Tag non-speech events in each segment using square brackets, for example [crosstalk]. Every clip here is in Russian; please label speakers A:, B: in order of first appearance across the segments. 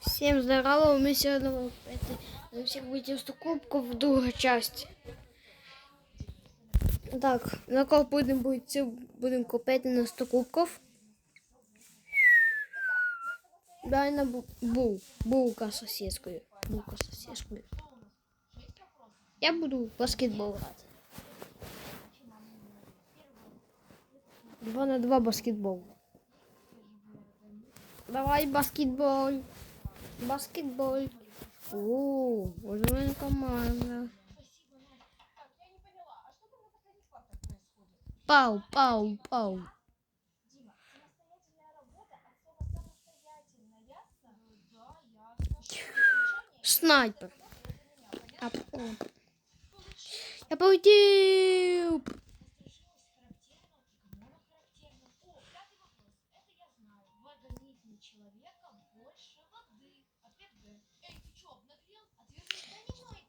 A: Всем здорово, мы сегодня будем это, на всех выйти 100 кубков, друга часть. Так, на кого будем бути, будем купити на 100 кубков. Дай на бу, бу, булка з сосискою. Булка з сосискою. Я буду в баскетбол грати. Два на два баскетбол. Давай баскетбол. Баскетбол. О, вот меня команда. Пау, пау, пау. Снайпер. А. Я полетел.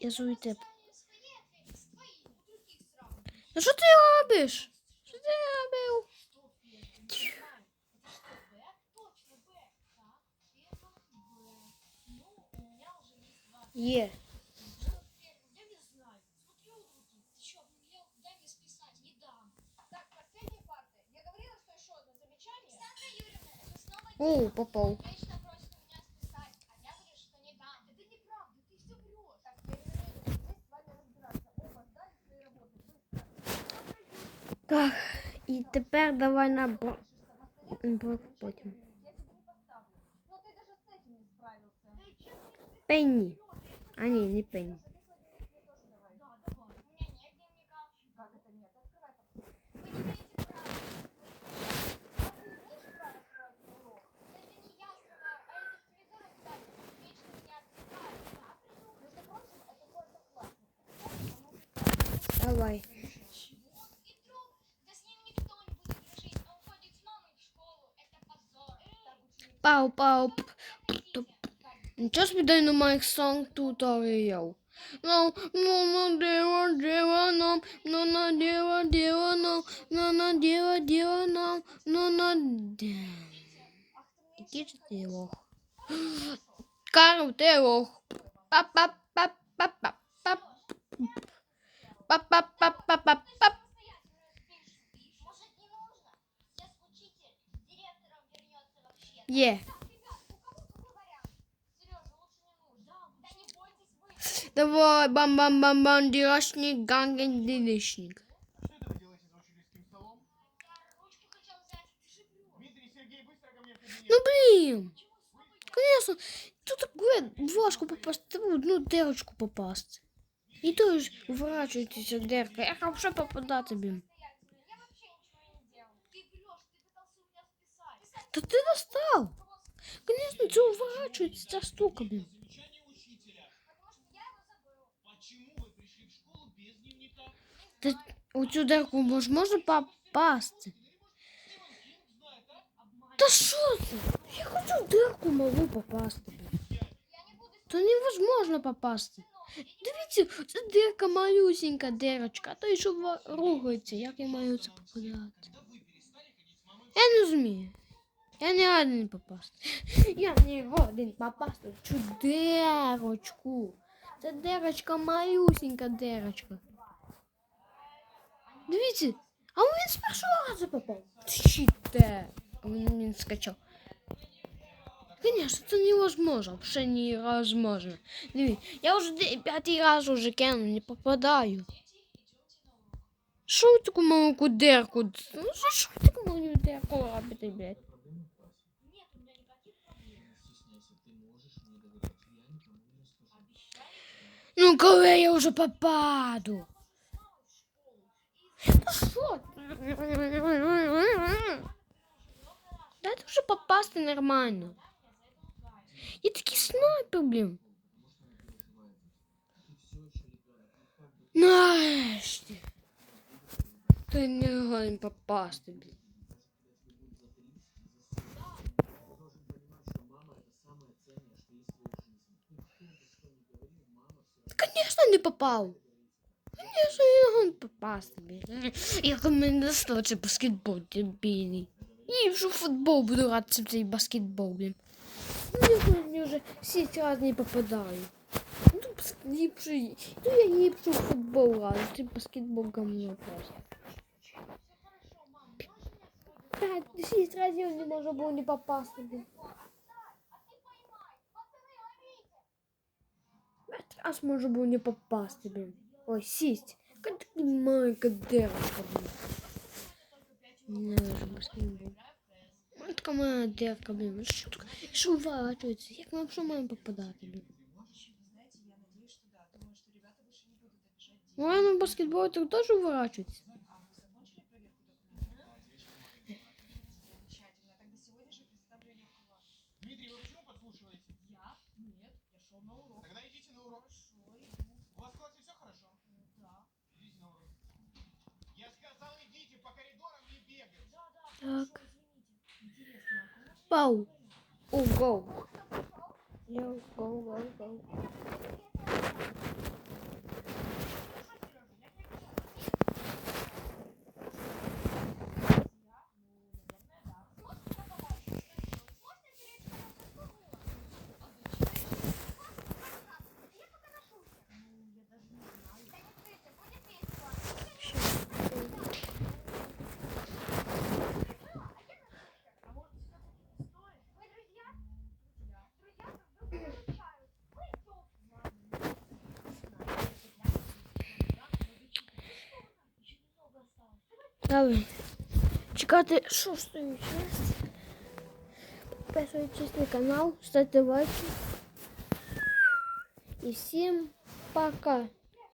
A: Я зую тебе. Ну що ти робиш? Що ти робив? Є.
B: Я не Так,
A: і тепер давай на бро... бро- потім.
B: Я тебе не поставлю. Но ты даже с этим не справился. Да и честно,
A: Пенні. А ні, не пенні.
B: Да, давай.
A: Пау, пау. п- п- топ. Нічого собі Dynamite Song Tutorial. Ну, ну, ну, діва, діва нам, ну, на діва, діва нам, ну, на діва, діва нам, ну, на діва. Який же ти лох? [gasps] Карл, ти лох. Па-па-па-па-па-па.
C: Сергей, быстро ко мне в кабинет.
A: Ну блин, конечно, тут такое важко попасти, треба в одну дирочку попасти. І то ж вворачується дирка, як вообще попадати, блін.
B: Я Забыл.
C: Почему вы пришли в школу без дневника?
A: Та у цю дирку мож, можна попасти. Та що це? Я хочу в дирку малу попасти, То невозможно попасти. Дивіться, це дирка малюсенька дирочка, то й що ругається, як я маю це попадати. Я не зумію. Я не один попасти. Я не годен попасти в цю дирочку. Це дирочка малюсенька дирочка. Дивіться, а він з першого разу попав. Чите. Він, він скачав. Конечно, это невозможно, вообще невозможно. Диви, я уже де- пятый раз уже кину, не попадаю. Що ви таку маленьку дирку? Ну, за що ви таку маленьку дирку робите, блядь? Ну, коли я вже попаду? Та що? ти? Дайте вже попасти нормально. Я такий снайпер, блін. Нарешті. Ти не годен попасти, блін. не попав. Конечно, я не годен попасти, блін. Як у мене достаточно баскетбол дебільний. ліпше в футбол буду гратися в цей баскетбол, блін. Ну, я сьогодні вже шість разів не попадаю. Ну, тут бас- ліпше, ну я ліпше в футбол граю, цей баскетбол говно просто. П'ять, шість разів не можна було не попасти, раз може було не попасти, блін. Ой, сість. Яка така маленька деревка, блін. Ненавижу баскетбол. Ой, така моя деревка, блін. Що таке? Що вворачується? Як нам що маємо попадати, блін? Ой, ну баскетбол так теж вворачується. Так. Пау. О, гол. Я гол, гол, гол. Добре. Чекати шостої частини. Підписуйтесь на канал, ставте лайки. І всім пока.